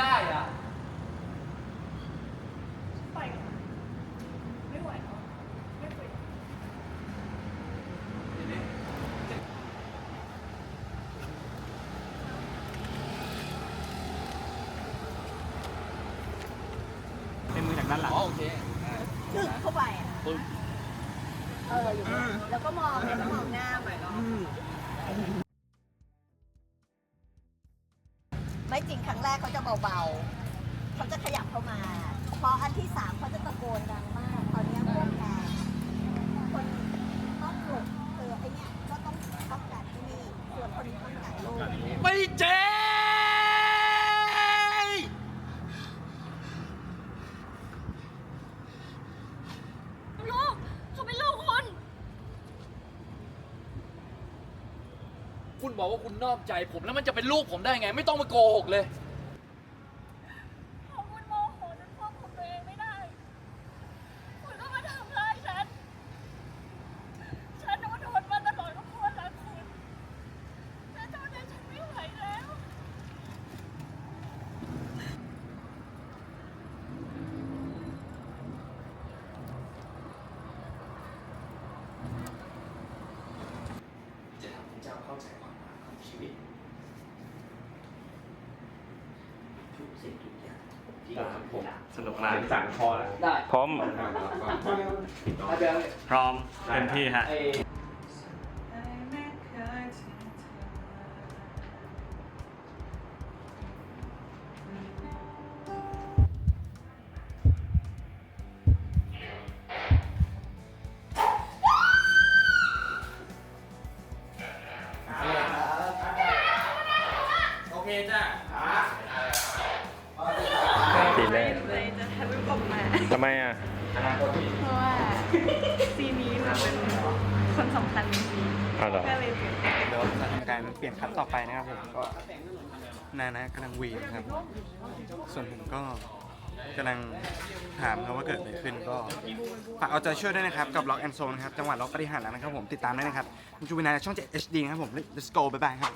ได้อะไปกันนะไม่ไหวแล้วไม่คุยเป็นมือจากด้านหลัง อ๋อโอเคดึกเข้าไปอะ ปึ๊บ เอออยู่เนี่ยแล้วก็มองแล้วก็มองหน้าไปเนาะ ไม่จริงครั้งแรกเขาจะเบาๆ เขาจะขยับเข้ามา พออันที่สามเขาจะตะโกนดังมากตอนนี้พวกแกคนต้องหลบเออไอเนี้ยก็ต้องป้องกันที่นี่ส่วนคนนี้ป้องกันลูก ไม่เจ๊ ลูกเขาเป็นลูกคุณ คุณบอกว่าคุณนอกใจผมแล้วมันจะเป็นลูกผมได้ไง ไม่ต้องมาโกหกเลย พอคุณโมโหจนควบคุมตัวเองไม่ได้ คุณก็มาทำร้ายฉัน ฉันอดทนมาตลอดก็เพราะรักคุณแต่ตอนนี้ฉันไม่ไหวแล้ว จะทำให้เจ้าเข้าใจความหมายของชีวิต ทุก สิ่งทุกอย่างที่เราทำผมสนุกมาก สั่งคอแล้ว ได้พร้อมถ้าเดี๋ยวพร้อมเต็มที่ฮะ ไอ้โอเคจ้ะ ทีแรกเลยจะทำรูปออกมาทำไมอะ เพราะว่าซีนนี้มันเป็นคนสำคัญในซีนอ้าวเหรอ ก็เลยตื่นเต้นเดี๋ยวจะทำการเปลี่ยนคัดต่อไปนะครับผมก็นานะกำลังวีนะครับส่วนผมก็กำลังถามครับว่าเกิดอะไรขึ้นก็ฝากเอาใจช่วยด้วยนะครับ กับล็อกแอนโซนครับจังหวัดล็อกปฏิหารย์แล้วนะครับผมติดตามได้นะครับผมจูวินาในช่อง 7 HD นะครับผม let's go บ๊ายบายครับ